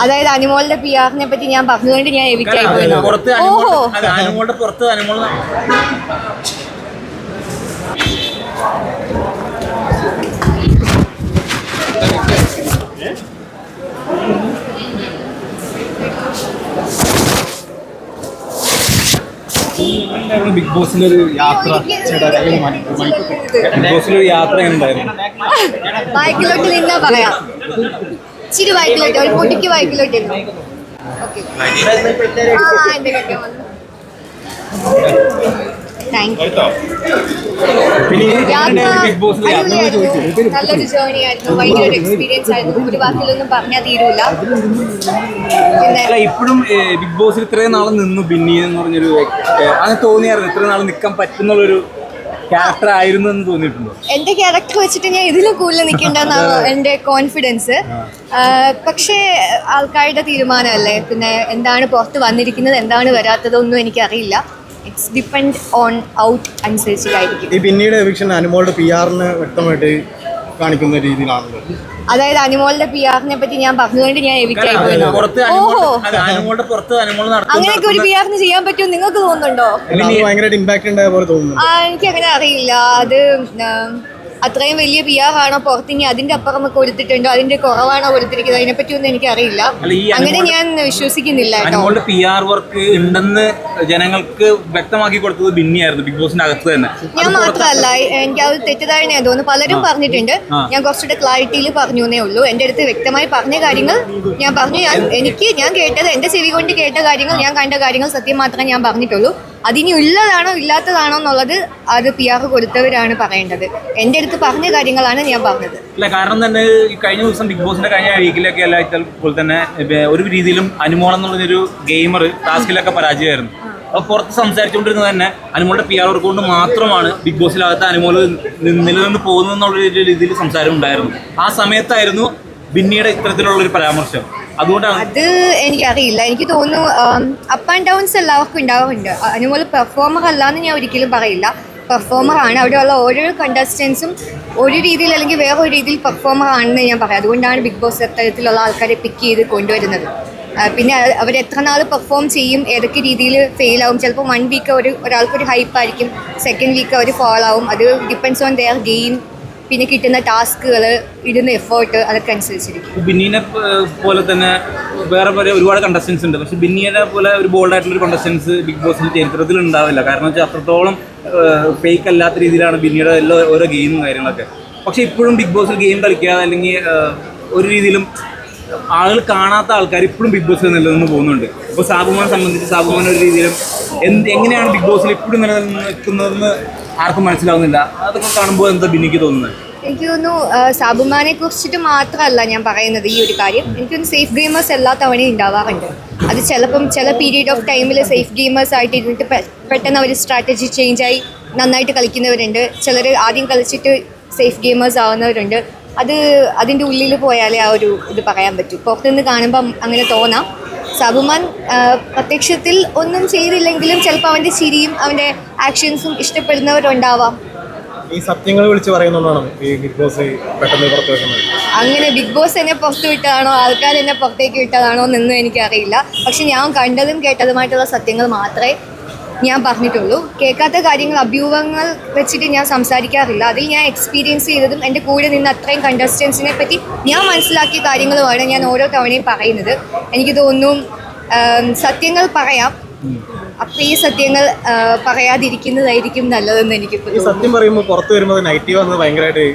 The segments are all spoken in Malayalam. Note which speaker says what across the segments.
Speaker 1: അതായത് അനിമോളിന്റെ പി ആറിനെ പറ്റി ഞാൻ പറഞ്ഞുകൊണ്ട് ഞാൻ എവിറ്റ് ആയി പോയി
Speaker 2: പുറത്ത്
Speaker 1: ഓഹോ
Speaker 2: അനുമോളുടെ അനുമോളുടെ പുറത്ത് അനുമോൾ
Speaker 3: ബിഗ് ബോസിന്റെ ഒരു യാത്ര ബിഗ് ബോസിലൊരു യാത്ര എങ്ങനെ
Speaker 1: ഒരു പൊടിക്ക് ബൈക്കിലോട്ട് വന്നു? Thank you. നല്ലൊരു ജേർണി ആയിരുന്നു. ഭയങ്കര ഒരു എക്സ്പീരിയൻസ് ആയിരുന്നു. ഒരു വാക്കിലൊന്നും പറഞ്ഞാൽ തീരൂല
Speaker 3: ഇപ്പോഴും ബിഗ് ബോസിൽ ഇത്രയും നാളെ നിന്നു ബിന്നി എന്ന് പറഞ്ഞൊരു അങ്ങനെ തോന്നിയായിരുന്നു. ഇത്രയും നാൾ നിൽക്കാൻ പറ്റുന്നുള്ളൊരു ക്യാരക്ടർ ആയിരുന്നു എന്ന് തോന്നിയിട്ടുണ്ടോ?
Speaker 1: എന്റെ ക്യാരക്ടർ വെച്ചിട്ട് ഞാൻ ഇതിലും കൂടുതൽ നിൽക്കേണ്ടെന്നാണ് എന്റെ കോൺഫിഡൻസ് പക്ഷേ ആൾക്കാരുടെ തീരുമാനമല്ലേ? പിന്നെ എന്താണ് പുറത്ത് വന്നിരിക്കുന്നത്? എന്താണ് വരാത്തതൊന്നും എനിക്കറിയില്ല. ഇറ്റ്സ് ഡിപ്പെൻഡ് ഓൺ ഔട്ട് അനുസരിച്ചിട്ടായിരിക്കും
Speaker 4: ഈ പിന്നീട് എവിക്ഷൻ അനുമോളുടെ പി ആറിന് വ്യക്തമായിട്ട് കാണിക്കുന്ന രീതിയിലാണല്ലോ.
Speaker 1: അതായത് അനുമോളുടെ പി ആറിനെ പറ്റി ഞാൻ പറഞ്ഞുകൊണ്ട് ഞാൻ ഓഹോ. അങ്ങനെയൊക്കെ ഒരു പി ആറിന് ചെയ്യാൻ പറ്റുമോ നിങ്ങൾക്ക് തോന്നുന്നുണ്ടോ? എനിക്ക് അങ്ങനെ അറിയില്ല. അത് അത്രയും വലിയ പി ആർ ആണോ പുറത്തിങ്ങി അതിന്റെ അപ്പുറം കൊടുത്തിട്ടുണ്ടോ അതിന്റെ കുറവാണോ കൊടുത്തിരിക്കുന്നത് അതിനെപ്പറ്റി ഒന്നും
Speaker 2: എനിക്ക് അറിയില്ല
Speaker 1: അങ്ങനെ ഞാൻ വിശ്വസിക്കുന്നില്ല കേട്ടോ.
Speaker 2: പി ആർ വർക്ക് ഉണ്ടെന്ന് ജനങ്ങൾക്ക് വ്യക്തമാക്കി കൊടുത്തത് ബിന്നിയായിരുന്നു ബിഗ് ബോസിന്റെ അകത്ത് തന്നെ.
Speaker 1: ഞാൻ മാത്രമല്ല എനിക്ക് അത് തെറ്റിദ്ധാരണയാണ് തോന്നുന്നു. പലരും പറഞ്ഞിട്ടുണ്ട്. ഞാൻ കുറച്ചുകൂടെ ക്ലാരിറ്റിയിൽ പറഞ്ഞു എന്നേ ഉള്ളൂ. എന്റെ അടുത്ത് വ്യക്തമായി പറഞ്ഞ കാര്യങ്ങൾ ഞാൻ പറഞ്ഞു. ഞാൻ എനിക്ക് ഞാൻ കേട്ടത് എന്റെ ചെവി കൊണ്ട് കേട്ട കാര്യങ്ങൾ ഞാൻ കണ്ട കാര്യങ്ങൾ സത്യം മാത്രമേ ഞാൻ പറഞ്ഞിട്ടുള്ളൂ. അതിനി ഉള്ളതാണോ ഇല്ലാത്തതാണോ എന്നുള്ളത് അത് പി ആർ കൊടുത്തവരാണ് പറയേണ്ടത്. എന്റെ അടുത്ത് പറഞ്ഞ കാര്യങ്ങളാണ് ഞാൻ പറഞ്ഞത്.
Speaker 2: അല്ല കാരണം തന്നെ ഈ കഴിഞ്ഞ ദിവസം ബിഗ് ബോസിന്റെ കഴിഞ്ഞ വീക്കിലൊക്കെ അല്ല പോലെ തന്നെ ഒരു രീതിയിലും അനുമോൾ എന്നുള്ളൊരു ഗെയിമർ ടാസ്കിലൊക്കെ പരാജയമായിരുന്നു. അപ്പോൾ പുറത്ത് സംസാരിച്ചുകൊണ്ടിരുന്നത് തന്നെ അനുമോളുടെ പി ആർ കൊണ്ട് മാത്രമാണ് ബിഗ് ബോസിനകത്ത് അനുമോൾ നിലനിന്ന് പോകുന്നത് എന്നുള്ള രീതിയിൽ സംസാരം ഉണ്ടായിരുന്നു. ആ സമയത്തായിരുന്നു ബിന്നിയുടെ ഇത്തരത്തിലുള്ള ഒരു പരാമർശം. അതുകൊണ്ടാണ്
Speaker 1: അത് എനിക്കറിയില്ല. എനിക്ക് തോന്നുന്നു അപ്പ് ആൻഡ് ഡൗൺസ് എല്ലാവർക്കും ഉണ്ടാവാറുണ്ട്. അതുപോലെ പെർഫോമർ അല്ലാന്ന് ഞാൻ ഒരിക്കലും പറയില്ല. പെർഫോമർ ആണ്. അവിടെയുള്ള ഓരോ കണ്ടസ്റ്റൻസും ഒരു രീതിയിൽ അല്ലെങ്കിൽ വേറെ ഒരു രീതിയിൽ പെർഫോമർ ആണെന്ന് ഞാൻ പറയാം. അതുകൊണ്ടാണ് ബിഗ് ബോസ് അത്തരത്തിലുള്ള ആൾക്കാരെ പിക്ക് ചെയ്ത് കൊണ്ടുവരുന്നത്. പിന്നെ അവർ എത്ര നാൾ പെർഫോം ചെയ്യും ഏതൊക്കെ രീതിയിൽ ഫെയിൽ ആവും. ചിലപ്പോൾ വൺ വീക്ക് ഒരു ഒരാൾക്കൊരു ഹൈപ്പ് ആയിരിക്കും. സെക്കൻഡ് വീക്ക് അവർ ഫോൾ ആവും. അത് ഡിപ്പെൻസ് ഓൺ ദെയർ ഗെയിം പിന്നെ കിട്ടുന്ന ടാസ്കുകൾ ഇടുന്ന എഫേർട്ട് അതൊക്കെ അനുസരിച്ചിരിക്കും.
Speaker 2: ബിന്നിനെ പോലെ തന്നെ വേറെ വേറെ ഒരുപാട് കണ്ടസ്റ്റൻസ് ഉണ്ട്. പക്ഷെ ബിന്നിയെ പോലെ ഒരു ബോൾഡ് ആയിട്ടുള്ള ഒരു കണ്ടസ്റ്റൻസ് ബിഗ് ബോസിന്റെ ചരിത്രത്തിൽ ഉണ്ടാവില്ല. കാരണം വെച്ചാൽ അത്രത്തോളം ഫേക്ക് അല്ലാത്ത രീതിയിലാണ് ബിന്നിയുടെ എല്ലാ ഓരോ ഗെയിമും കാര്യങ്ങളൊക്കെ. പക്ഷെ ഇപ്പോഴും ബിഗ് ബോസിൽ ഗെയിം കളിക്കുക അല്ലെങ്കിൽ ഒരു രീതിയിലും ആളുകൾ കാണാത്ത ആൾക്കാർ ഇപ്പോഴും ബിഗ് ബോസിൽ നിലനിന്ന് പോകുന്നുണ്ട്. ഇപ്പോൾ സാബുമാനെ സംബന്ധിച്ച് സാബുമാൻ ഒരു രീതിയിലും എന്ത് എങ്ങനെയാണ് ബിഗ് ബോസിൽ ഇപ്പോഴും നിലനിൽക്കുന്നതെന്ന് ആർക്കും മനസ്സിലാവുന്നില്ല. അതൊക്കെ കാണുമ്പോൾ എന്താ ബിന്നിക്ക് തോന്നുന്നത്?
Speaker 1: എനിക്ക് തോന്നുന്നു സാബുമാനെ കുറിച്ചിട്ട് മാത്രമല്ല ഞാൻ പറയുന്നത് ഈ ഒരു കാര്യം. എനിക്ക് തോന്നുന്നു സേഫ് ഗെയിമേഴ്സ് എല്ലാ തവണയും ഉണ്ടാവാറുണ്ട്. അത് ചിലപ്പം ചില പീരീഡ് ഓഫ് ടൈമിൽ സേഫ് ഗെയിമേഴ്സ് ആയിട്ട് ഇരുന്നിട്ട് പെട്ടെന്ന് അവർ സ്ട്രാറ്റജി ചേഞ്ച് ആയി നന്നായിട്ട് കളിക്കുന്നവരുണ്ട്. ചിലർ ആദ്യം കളിച്ചിട്ട് സേഫ് ഗെയിമേഴ്സ് ആവുന്നവരുണ്ട്. അത് അതിന്റെ ഉള്ളിൽ പോയാലേ ആ ഒരു ഇത് പറയാൻ പറ്റൂ. പുറത്തുനിന്ന് കാണുമ്പം അങ്ങനെ തോന്നാം. സബുമാൻ പ്രത്യക്ഷത്തിൽ ഒന്നും ചെയ്തില്ലെങ്കിലും ചിലപ്പോൾ അവന്റെ ചിരിയും അവന്റെ ആക്ഷൻസും ഇഷ്ടപ്പെടുന്നവരുണ്ടാവാം.
Speaker 4: ഈ സത്യങ്ങൾ വിളിച്ച് പറയുന്നതാണ് ഈ ബിഗ് ബോസ് പെട്ടെന്ന് പുറത്തു വെക്കുന്നത്
Speaker 1: അങ്ങനെ ബിഗ് ബോസ് എന്നെ പുറത്ത് വിട്ടതാണോ ആൾക്കാർ എന്നെ പുറത്തേക്ക് വിട്ടതാണോ എന്നൊന്നും എനിക്കറിയില്ല. പക്ഷെ ഞാൻ കണ്ടതും കേട്ടതുമായിട്ടുള്ള സത്യങ്ങൾ മാത്രമേ ഞാൻ പറഞ്ഞിട്ടുള്ളൂ. കേൾക്കാത്ത കാര്യങ്ങൾ അഭ്യൂഹങ്ങൾ വെച്ചിട്ട് ഞാൻ സംസാരിക്കാറില്ല. അതിൽ ഞാൻ എക്സ്പീരിയൻസ് ചെയ്തതും എന്റെ കൂടെ നിന്ന് അത്രയും കണ്ടസ്റ്റൻസിനെ പറ്റി ഞാൻ മനസ്സിലാക്കിയ കാര്യങ്ങളുമാണ് ഞാൻ ഓരോ തവണയും പറയുന്നത്. എനിക്ക് തോന്നുന്നു സത്യങ്ങൾ പറയാം. അപ്പം ഈ സത്യങ്ങൾ പറയാതിരിക്കുന്നതായിരിക്കും നല്ലതെന്ന് എനിക്ക്
Speaker 4: സത്യം പറയുമ്പോൾ പുറത്ത് വരുമ്പോൾ നെഗറ്റീവ് ഭയങ്കരമായിട്ട്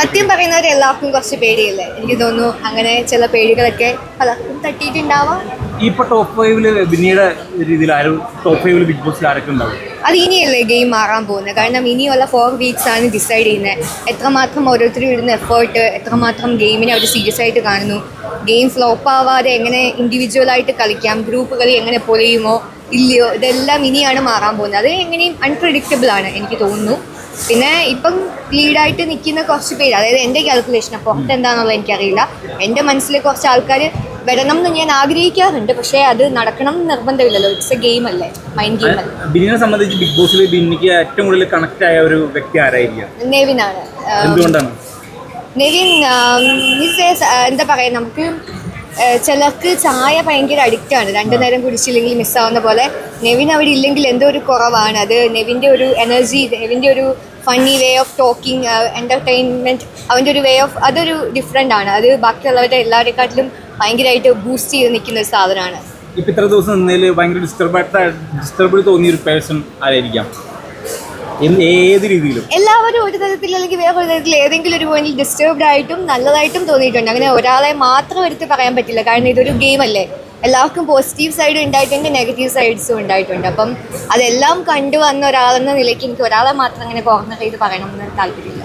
Speaker 1: സത്യം പറയുന്നവരെ എല്ലാവർക്കും കുറച്ച് പേടിയല്ലേ? എനിക്ക് തോന്നുന്നു അങ്ങനെ ചില പേടികളൊക്കെ പലർക്കും തട്ടിയിട്ടുണ്ടാവാം.
Speaker 2: ഇപ്പൊ ടോപ്പ് ഫൈവിൽ പിന്നീട് രീതിയിൽ ആരും ടോപ്പ് ഫൈവിൽ ബിഗ് ബോസിൽ ആരൊക്കെ ഉണ്ടാവും?
Speaker 1: അത് ഇനിയല്ലേ ഗെയിം മാറാൻ പോകുന്നത് കാരണം ഇനിയുള്ള ഫോർ വീക്സ് ആണ് ഡിസൈഡ് ചെയ്യുന്നത് എത്രമാത്രം ഓരോരുത്തരും ഇടുന്ന എഫേർട്ട് എത്രമാത്രം ഗെയിമിനെ അവർ സീരിയസ് ആയിട്ട് കാണുന്നു? ഗെയിം ഫ്ലോപ്പ് ആവാതെ എങ്ങനെ ഇൻഡിവിജ്വൽ ആയിട്ട് കളിക്കാം? ഗ്രൂപ്പ് കളി എങ്ങനെ പൊളിയുമോ? ഇല്ലയോ? ഇതെല്ലാം ഇനിയാണ് മാറാൻ പോകുന്നത് അത് എങ്ങനെയും അൺപ്രഡിക്റ്റബിൾ ആണ് എനിക്ക് തോന്നുന്നു. പിന്നെ ഇപ്പം ലീഡായിട്ട് നിൽക്കുന്ന കുറച്ച് പേര് അതായത് എന്റെ കാൽക്കുലേഷൻ പുറത്ത് എന്താണെന്നുള്ളത് എനിക്കറിയില്ല. എന്റെ മനസ്സിൽ കുറച്ച് ആൾക്കാർ വരണം എന്ന് ഞാൻ ആഗ്രഹിക്കാറുണ്ട്. പക്ഷേ അത് നടക്കണം എന്ന് നിർബന്ധമില്ലല്ലോ. ഇറ്റ്സ് എ ഗെയിം അല്ലേ? മൈൻഡ് ഗെയിം അല്ലേ?
Speaker 2: ബിനിനെ സംബന്ധിച്ച് ബിഗ് ബോസിൽ ബിന്നിക്ക് ഏറ്റവും കൂടുതൽ കണക്ട് ആയ ഒരു വ്യക്തി ആരായിരിക്കും?
Speaker 1: നെവിൻ ആണ്
Speaker 2: എന്തുകൊണ്ടാണ്?
Speaker 1: നെവിൻ എന്താ പറയാ നമുക്ക് ചിലർക്ക് ചായ ഭയങ്കര അഡിക്റ്റാണ് രണ്ടു നേരം കുടിച്ചില്ലെങ്കിൽ മിസ്സാവുന്ന പോലെ. നെവിൻ അവിടെ ഇല്ലെങ്കിൽ എന്തോ ഒരു കുറവാണ്. അത് നെവിന്റെ ഒരു എനർജി നെവിന്റെ ഒരു funny way of talking entertainment അവന്റെ ഒരു വേ ഓഫ് അതൊരു ഡിഫറെന്റ് ആണ്. അത് ബാക്കിയുള്ളവരുടെ എല്ലാവരെക്കാട്ടിലും ഭയങ്കരമായിട്ട് ബൂസ്റ്റ് ചെയ്ത് നിൽക്കുന്ന ഒരു സാധനമാണ്.
Speaker 2: ഇപ്പം ഇത്ര ദിവസം നിന്നതിൽ ഭയങ്കര ഡിസ്റ്റർബായിട്ട് ഡിസ്റ്റർബിൾ തോന്നിയ ഒരു പേഴ്സൺ ആരായിരിക്കാം? ഏത് രീതിയിലും?
Speaker 1: എല്ലാവരും ഒരു തരത്തിൽ അല്ലെങ്കിൽ വേറെ ഒരു തരത്തിൽ ഏതെങ്കിലും ഒരു പോയിന്റിൽ ഡിസ്റ്റർബ്ഡ് ആയിട്ടും നല്ലതായിട്ടും തോന്നിയിട്ടുണ്ട്. അങ്ങനെ ഒരാളെ മാത്രം എടുത്ത് പറയാൻ പറ്റില്ല. കാരണം ഇതൊരു ഗെയിം അല്ലേ? എല്ലാവർക്കും പോസിറ്റീവ് സൈഡും ഉണ്ടായിട്ടുണ്ട് നെഗറ്റീവ് സൈഡ്സും ഉണ്ടായിട്ടുണ്ട്. അപ്പം അതെല്ലാം കണ്ടു വന്ന ഒരാളെന്ന നിലയ്ക്ക് എനിക്ക് ഒരാളെ മാത്രം അങ്ങനെ കോർണർ ചെയ്ത് പറയണമെന്ന് താല്പര്യമില്ല.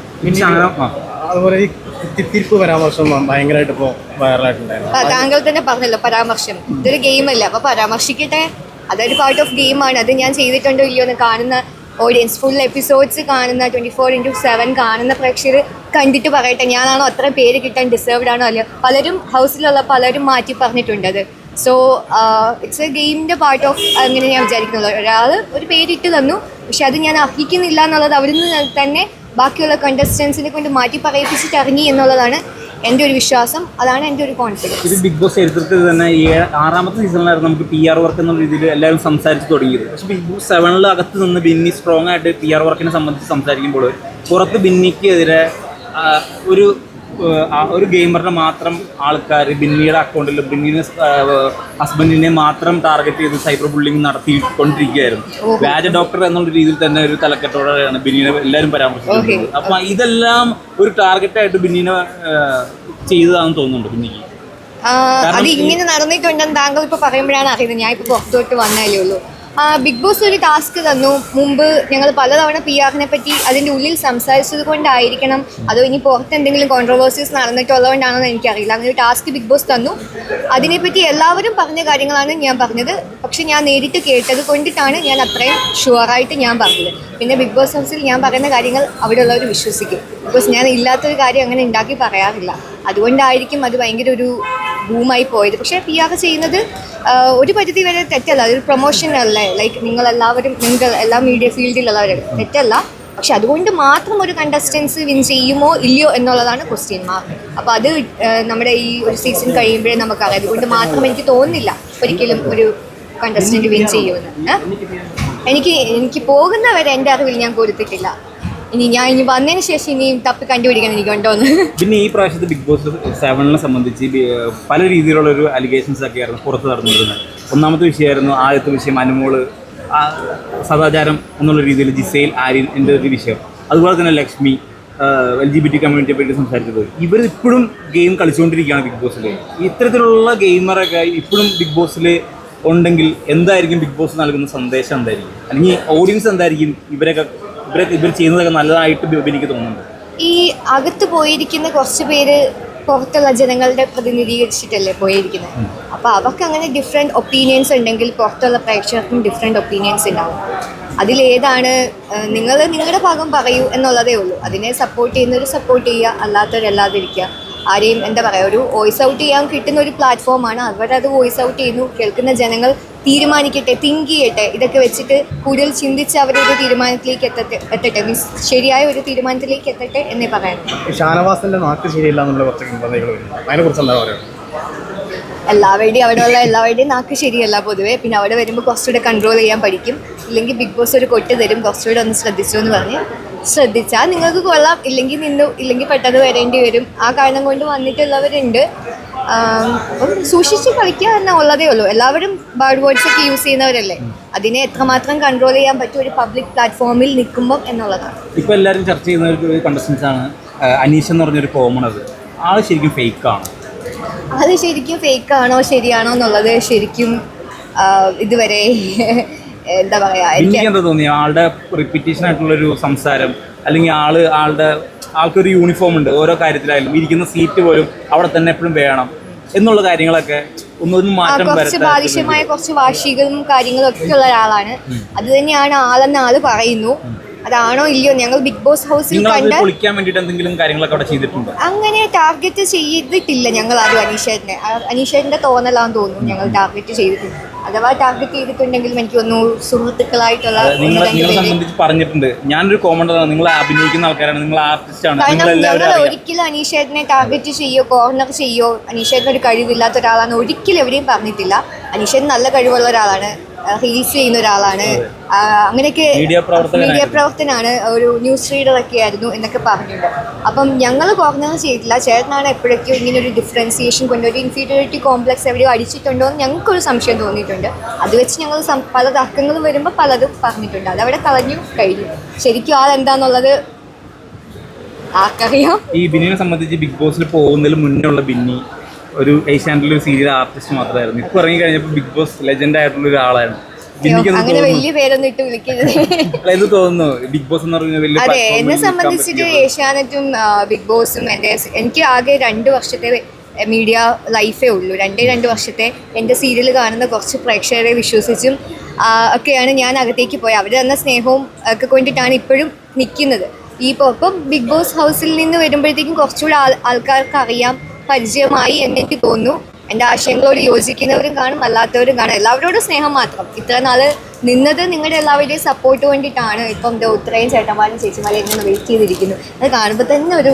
Speaker 4: അതുപോലെ ഈ കുത്തിത്തിരിപ്പ് പരാമർശം ഭയങ്കരമായിട്ട് ഇപ്പോൾ വൈറലായിട്ടുണ്ടായിരുന്നു
Speaker 1: താങ്കൾ തന്നെ പറഞ്ഞല്ലോ പരാമർശം. ഇതൊരു ഗെയിമല്ല അപ്പൊ പരാമർശിക്കട്ടെ. അതൊരു പാർട്ട് ഓഫ് ഗെയിമാണ് അത് ഞാൻ ചെയ്തിട്ടുണ്ടോ ഇല്ലയോ എന്ന് കാണുന്ന ഓഡിയൻസ് ഫുൾ എപ്പിസോഡ്സ് കാണുന്ന ട്വന്റി ഫോർ ഇന്റു സെവൻ കാണുന്ന പ്രേക്ഷകർ കണ്ടിട്ട് പറയട്ടെ. ഞാനാണോ അത്ര പേര് കിട്ടാൻ ഡിസേർവ്ഡ് ആണോ അല്ലയോ? പലരും ഹൗസിലുള്ള പലരും മാറ്റി പറഞ്ഞിട്ടുണ്ട് അത്. സോ ഇറ്റ്സ് എ ഗെയിമിന്റെ പാർട്ട് ഓഫ് അങ്ങനെ ഞാൻ വിചാരിക്കുന്നത്. ഒരാൾ ഒരു പേരിട്ട് തന്നു. പക്ഷെ അത് ഞാൻ അർഹിക്കുന്നില്ല എന്നുള്ളത് അവിടെ നിന്ന് തന്നെ ബാക്കിയുള്ള കണ്ടസ്റ്റൻസിനെ കൊണ്ട് മാറ്റി പറയിപ്പിച്ചിട്ട് ഇറങ്ങി എന്നുള്ളതാണ് എന്റെ ഒരു വിശ്വാസം. അതാണ് എന്റെ ഒരു കോൺഫിഡൻസ്
Speaker 2: ഇത് ബിഗ് ബോസ് ചരിത്രത്തിൽ തന്നെ ഈ ആറാമത്തെ സീസണിലായിരുന്നു നമുക്ക് പി ആർ വർക്ക് എന്നുള്ള രീതിയിൽ എല്ലാവരും സംസാരിച്ച് തുടങ്ങിയത്. പക്ഷേ ബിഗ് ബോസ് സെവനിൽ അകത്ത് നിന്ന് ബിന്നി സ്ട്രോങ് ആയിട്ട് പി ആർ വർക്കിനെ സംബന്ധിച്ച് സംസാരിക്കുമ്പോൾ പുറത്ത് ബിന്നിക്കെതിരെ ഒരു ഒരു ഗെയിമറിനെ മാത്രം ആൾക്കാർ ബിന്നിയുടെ അക്കൗണ്ടിൽ ബിന്നിനെ ഹസ്ബൻഡിനെ മാത്രം ടാർഗറ്റ് ചെയ്ത് സൈബർ ബുള്ളിങ് നടത്തിക്കൊണ്ടിരിക്കുകയായിരുന്നു. വ്യാജ ഡോക്ടർ എന്നുള്ള രീതിയിൽ തന്നെ ഒരു തലക്കെട്ടോടെയാണ് ബിന്നിനെ എല്ലാവരും പരാമർശിക്കുന്നത് അപ്പൊ ഇതെല്ലാം ഒരു ടാർഗറ്റായിട്ട് ബിന്നിനെ ചെയ്തതാണെന്ന് തോന്നുന്നുണ്ട് ബിന്നിക്ക്
Speaker 1: അത് ഇങ്ങനെ നടന്നിട്ടുണ്ടെന്ന് താങ്കൾ ഇപ്പൊ പറയുമ്പോഴാണ് അറിയുന്നത്. ഞാൻ ഇപ്പൊ പുറത്തോട്ട് വന്നാലേ ഉള്ളൂ. ബിഗ് ബോസ് ഒരു ടാസ്ക് തന്നു. മുമ്പ് ഞങ്ങൾ പലതവണ പി ആറിനെ പറ്റി അതിന്റെ ഉള്ളിൽ സംസാരിച്ചത് കൊണ്ടായിരിക്കണം. അതോ ഇനി പുറത്ത് എന്തെങ്കിലും കോൺട്രവേഴ്സീസ് നടന്നിട്ടുള്ളതുകൊണ്ടാണോ എന്ന് എനിക്കറിയില്ല. അങ്ങനെ ഒരു ടാസ്ക് ബിഗ് ബോസ് തന്നു. അതിനെപ്പറ്റി എല്ലാവരും പറഞ്ഞ കാര്യങ്ങളാണ് ഞാൻ പറഞ്ഞത്. പക്ഷെ ഞാൻ നേരിട്ട് കേട്ടത് കൊണ്ടിട്ടാണ് ഞാൻ അത്രയും ഷുവറായിട്ട് ഞാൻ പറഞ്ഞത്. പിന്നെ ബിഗ് ബോസ് ഹൗസിൽ ഞാൻ പറയുന്ന കാര്യങ്ങൾ അവിടെയുള്ളവർ വിശ്വസിക്കും. ബിക്കോസ് ഞാൻ ഇല്ലാത്തൊരു കാര്യം അങ്ങനെ ഉണ്ടാക്കി പറയാറില്ല. അതുകൊണ്ടായിരിക്കും അത് ഭയങ്കര ഒരു ബൂമായി പോയത്. പക്ഷേ പി ആർ ചെയ്യുന്നത് ഒരു പരിധി വരെ തെറ്റല്ല. അതൊരു പ്രൊമോഷൻ അല്ലേ. ലൈക്ക് നിങ്ങൾ എല്ലാവരും നിങ്ങൾ എല്ലാ മീഡിയ ഫീൽഡിലുള്ളവരും തെറ്റല്ല. പക്ഷെ അതുകൊണ്ട് മാത്രം ഒരു കണ്ടസ്റ്റൻസ് വിൻ ചെയ്യുമോ ഇല്ലയോ എന്നുള്ളതാണ് ക്വസ്റ്റ്യൻ മാർക്ക് അപ്പോൾ അത് നമ്മുടെ ഈ ഒരു സീസൺ കഴിയുമ്പോഴേ നമുക്കറിയാം. അതുകൊണ്ട് മാത്രം എനിക്ക് തോന്നുന്നില്ല ഒരിക്കലും ഒരു കണ്ടസ്റ്റന്റ് വിൻ ചെയ്യുമെന്ന്? എനിക്ക് എനിക്ക് പോകുന്നവരെ എന്റെ അറിവിൽ ഞാൻ കൊടുത്തിട്ടില്ല. ഇനി ഞാൻ ഇനി വന്നതിന് ശേഷം ഇനിയും തപ്പി കണ്ടുപിടിക്കാൻ എനിക്കുണ്ടോന്ന്
Speaker 2: പിന്നെ ഈ പ്രാവശ്യത്തെ ബിഗ് ബോസ് സെവനിനെ സംബന്ധിച്ച് പല രീതിയിലുള്ള ഒരു അലിഗേഷൻസ് ഒക്കെ ആയിരുന്നു പുറത്ത് നടന്നിരുന്നത്. ഒന്നാമത്തെ വിഷയമായിരുന്നു ആദ്യത്തെ വിഷയം അനുമോൾ സദാചാരം എന്നുള്ള രീതിയിൽ ജിസൈൽ ആര്യൻ എന്റെ ഒരു വിഷയം. അതുപോലെ തന്നെ Lakshmi L G B T കമ്മ്യൂണിറ്റിയെ പറ്റി സംസാരിച്ചത്. ഇവർ ഇപ്പോഴും ഗെയിം കളിച്ചുകൊണ്ടിരിക്കുകയാണ് ബിഗ് ബോസിൽ ഇത്തരത്തിലുള്ള ഗെയിമറൊക്കെ ഇപ്പോഴും ബിഗ് ബോസിൽ ഉണ്ടെങ്കിൽ എന്തായിരിക്കും ബിഗ് ബോസ് നൽകുന്ന സന്ദേശം എന്തായിരിക്കും? അല്ലെങ്കിൽ ഓഡിയൻസ് എന്തായിരിക്കും ഇവരൊക്കെ ഇവരൊക്കെ ഇവർ ചെയ്യുന്നതൊക്കെ നല്ലതായിട്ട് എനിക്ക് തോന്നുന്നുണ്ട്.
Speaker 1: ഈ അകത്ത് പോയിരിക്കുന്ന കുറച്ച് പേര് പുറത്തുള്ള ജനങ്ങളുടെ പ്രതിനിധീകരിച്ചിട്ടല്ലേ പോയിരിക്കുന്നത്? അപ്പോൾ അവർക്ക് അങ്ങനെ ഡിഫറെന്റ് ഒപ്പീനിയൻസ് ഉണ്ടെങ്കിൽ പുറത്തുള്ള പ്രേക്ഷകർക്കും ഡിഫറെന്റ് ഒപ്പീനിയൻസ് ഉണ്ടാവും. അതിലേതാണ് നിങ്ങൾ നിങ്ങളുടെ ഭാഗം പറയൂ എന്നുള്ളതേ ഉള്ളൂ. അതിനെ സപ്പോർട്ട് ചെയ്യുന്നവർ സപ്പോർട്ട് ചെയ്യുക അല്ലാത്തവരല്ലാതിരിക്കുക ആരെയും എന്താ പറയുക ഒരു വോയിസ് ഔട്ട് ചെയ്യാൻ കിട്ടുന്ന ഒരു പ്ലാറ്റ്ഫോമാണ് അവരത് വോയിസ് ഔട്ട് ചെയ്യുന്നു. കേൾക്കുന്ന ജനങ്ങൾ തീരുമാനിക്കട്ടെ തിങ്ക് ചെയ്യട്ടെ. ഇതൊക്കെ വെച്ചിട്ട് കൂടുതൽ ചിന്തിച്ച് അവരൊരു തീരുമാനത്തിലേക്ക് എത്തട്ടെ എത്തട്ടെ. മീൻസ് ശരിയായ ഒരു തീരുമാനത്തിലേക്ക് എത്തട്ടെ എന്നേ പറയാനുള്ളൂ.
Speaker 4: ഷാനവാസിന്റെ നാക്ക് ശരിയില്ല എന്നുള്ള കുറച്ച് എന്താ പറയുക?
Speaker 1: എല്ലാവരുടെയും അവിടെയുള്ള എല്ലാവരുടെയും നാക്ക് ശരിയല്ല പൊതുവേ. പിന്നെ അവിടെ വരുമ്പോൾ കുറച്ചുകൂടെ കൺട്രോൾ ചെയ്യാൻ പഠിക്കും. ഇല്ലെങ്കിൽ ബിഗ് ബോസ് ഒരു കൊട്ട് തരും. കുറച്ചുകൂടെ ഒന്ന് ശ്രദ്ധിച്ചു എന്ന് പറഞ്ഞ് ശ്രദ്ധിച്ചാൽ നിങ്ങൾക്ക് കൊള്ളാം. ഇല്ലെങ്കിൽ നിന്നു ഇല്ലെങ്കിൽ പെട്ടെന്ന് വരേണ്ടി വരും. ആ കാരണം കൊണ്ട് വന്നിട്ടുള്ളവരുണ്ട്. അപ്പം സൂക്ഷിച്ച് കളിക്കുക തന്നെ ഉള്ളതേ ഉള്ളൂ. എല്ലാവരും ബാഡ് വേർഡ്സ് ഒക്കെ യൂസ് ചെയ്യുന്നവരല്ലേ? അതിനെ എത്രമാത്രം കൺട്രോൾ ചെയ്യാൻ പറ്റും ഒരു പബ്ലിക് പ്ലാറ്റ്ഫോമിൽ നിൽക്കുമ്പോൾ എന്നുള്ളതാണ്.
Speaker 2: ഇപ്പൊ എല്ലാവരും ചർച്ച ചെയ്യുന്ന ഒരു കണ്ടസ്റ്റൻസ് ആണ് അനീഷ് എന്ന് പറഞ്ഞൊരു കോമൺ അത്. ആൾ ശരിക്കും ഫേക്ക് ആണ്?
Speaker 1: അത് ശരിക്കും ഫേക്ക് ആണോ ശരിയാണോ എന്നുള്ളത് ശരിക്കും ഇതുവരെ എന്താ പറയാ എനിക്ക്
Speaker 2: എന്താ തോന്നി ആളുടെ റിപ്പീറ്റേഷൻ ആയിട്ടുള്ള ഒരു സംസാരം അല്ലെങ്കിൽ ആൾ ആളുടെ ആൾക്കൊരു യൂണിഫോം ഉണ്ട് ഓരോ കാര്യത്തിലായാലും ഇരിക്കുന്ന സീറ്റ് പോലും അവിടെ തന്നെ എപ്പോഴും വേണം എന്നുള്ള കാര്യങ്ങളൊക്കെ ഒന്നൊന്നും
Speaker 1: ആ,
Speaker 2: മാറ്റം
Speaker 1: കുറച്ച് ബാലിഷ്യമായ കുറച്ച് വാശികളും കാര്യങ്ങളും ഒക്കെ ഉള്ള ഒരാളാണ്. അത് തന്നെയാണ് ആളെന്ന് ആൾ പറയുന്നു. അതാണോ ഇല്ലയോ? ഞങ്ങൾ ബിഗ് ബോസ് ഹൗസിൽ കണ്ട
Speaker 2: പൊളിക്കാൻ വേണ്ടിയിട്ട് എന്തെങ്കിലും കാര്യങ്ങളൊക്കെ അവിടെ ചെയ്തിട്ടുണ്ട്?
Speaker 1: അങ്ങനെ ടാർഗറ്റ് ചെയ്തിട്ടില്ല ഞങ്ങൾ ആരും അനീഷേട്ടനെ. അനീഷേട്ടന്റെ തോന്നലാന്ന് തോന്നുന്നു ഞങ്ങൾ ടാർഗറ്റ് ചെയ്തിട്ടില്ല. അഥവാ ടാർഗറ്റ് ചെയ്തിട്ടുണ്ടെങ്കിൽ എനിക്ക് തോന്നുന്നു സുഹൃത്തുക്കളായിട്ടുള്ള
Speaker 2: നിങ്ങളെ സംബന്ധിച്ച് പറഞ്ഞിട്ടുണ്ട്. ഞാനൊരു കോമണ്ടറാണ് നിങ്ങൾ അഭിനയിക്കുന്ന ആൾക്കാരാണ്. നിങ്ങൾ ആർട്ടിസ്റ്റ് ആണ്.
Speaker 1: ഞങ്ങൾ ഒരിക്കലും അനീഷേട്ടനെ ടാർഗറ്റ് ചെയ്യോ കോർണർ ചെയ്യോ അനീഷേട്ടന് ഒരു കഴിവില്ലാത്ത ഒരാളാണ് ഒരിക്കലും എവിടെയും പറഞ്ഞിട്ടില്ല. അനീഷേട്ടൻ നല്ല കഴിവുള്ള ഒരാളാണ്. റീൽസ് ചെയ്യുന്ന ഒരാളാണ്. അങ്ങനെയൊക്കെ
Speaker 2: മീഡിയ
Speaker 1: പ്രവർത്തനാണ് ഒരു ന്യൂസ് റീഡർ ഒക്കെ ആയിരുന്നു എന്നൊക്കെ പറഞ്ഞിട്ടുണ്ട്. അപ്പം ഞങ്ങൾ കോർണർ ചെയ്തിട്ടില്ല. ചേട്ടനാണ് എപ്പോഴൊക്കെയോ ഇങ്ങനെ ഒരു ഡിഫറൻസിയേഷൻ കൊണ്ട് ഒരു ഇൻഫീരിയോറിറ്റി കോംപ്ലക്സ് എവിടെയോ അടിച്ചിട്ടുണ്ടോ എന്ന് ഞങ്ങൾക്കൊരു സംശയം തോന്നിയിട്ടുണ്ട്. അത് വെച്ച് ഞങ്ങൾ പല തർക്കങ്ങൾ വരുമ്പോൾ പലതും പറഞ്ഞിട്ടുണ്ട്. അതവിടെ കളഞ്ഞു കഴിഞ്ഞു. ശരിക്കും ആളെന്താന്നുള്ളത് ആർക്കറിയാം.
Speaker 2: ഈ ബിന്നിനെ സംബന്ധിച്ച് ബിഗ് ബോസിൽ പോകുന്നതിന് മുന്നേ ഉള്ള ബിന്നി ഒരു ഏഷ്യാനെറ്റിലെ ഒരു സീരിയൽ ആർട്ടിസ്റ്റ് മാത്രമായിരുന്നു. ഇപ്പൊ ഇറങ്ങി കഴിഞ്ഞപ്പോൾ ബിഗ് ബോസ് ലെജൻഡ് ആയിട്ടുള്ള ഒരാളായിരുന്നു. തോന്നുന്നു. ബിഗ് ബോസ് എന്ന് പറഞ്ഞ വലിയ
Speaker 1: അതെ എന്നെ സംബന്ധിച്ചിട്ട് ഏഷ്യാനെറ്റും ബിഗ് ബോസും എന്റെ എനിക്ക് ആകെ രണ്ട് വർഷത്തെ മീഡിയ ലൈഫേ ഉള്ളൂ. രണ്ടേ രണ്ട് വർഷത്തെ എന്റെ സീരിയൽ കാണുന്ന കുറച്ച് പ്രേക്ഷകരെ വിശ്വസിച്ചും ഒക്കെയാണ് ഞാൻ അകത്തേക്ക് പോയത്. അവർ തന്ന സ്നേഹവും ഒക്കെ കൊണ്ടിട്ടാണ് ഇപ്പോഴും നിൽക്കുന്നത് ഈ ഇപ്പോൾ ഇപ്പം ബിഗ് ബോസ് ഹൗസിൽ നിന്ന് വരുമ്പോഴത്തേക്കും കുറച്ചുകൂടെ ആൾ ആൾക്കാർക്ക് അറിയാം. പരിചയമായി എന്നെനിക്ക് തോന്നുന്നു. എന്റെ ആശയങ്ങളോട് യോജിക്കുന്നവരും കാണും അല്ലാത്തവരും കാണും. എല്ലാവരോടും സ്നേഹം മാത്രം. ഇത്ര നാൾ നിന്നത് നിങ്ങളുടെ എല്ലാവരുടെയും സപ്പോർട്ട് വേണ്ടിയിട്ടാണ്. ഇപ്പം ഇത്രയും ചേട്ടന്മാരും ചേച്ചിമാരും ഇങ്ങനെ വെയിറ്റ് ചെയ്തിരിക്കുന്നു. അത് കാണുമ്പോൾ തന്നെ ഒരു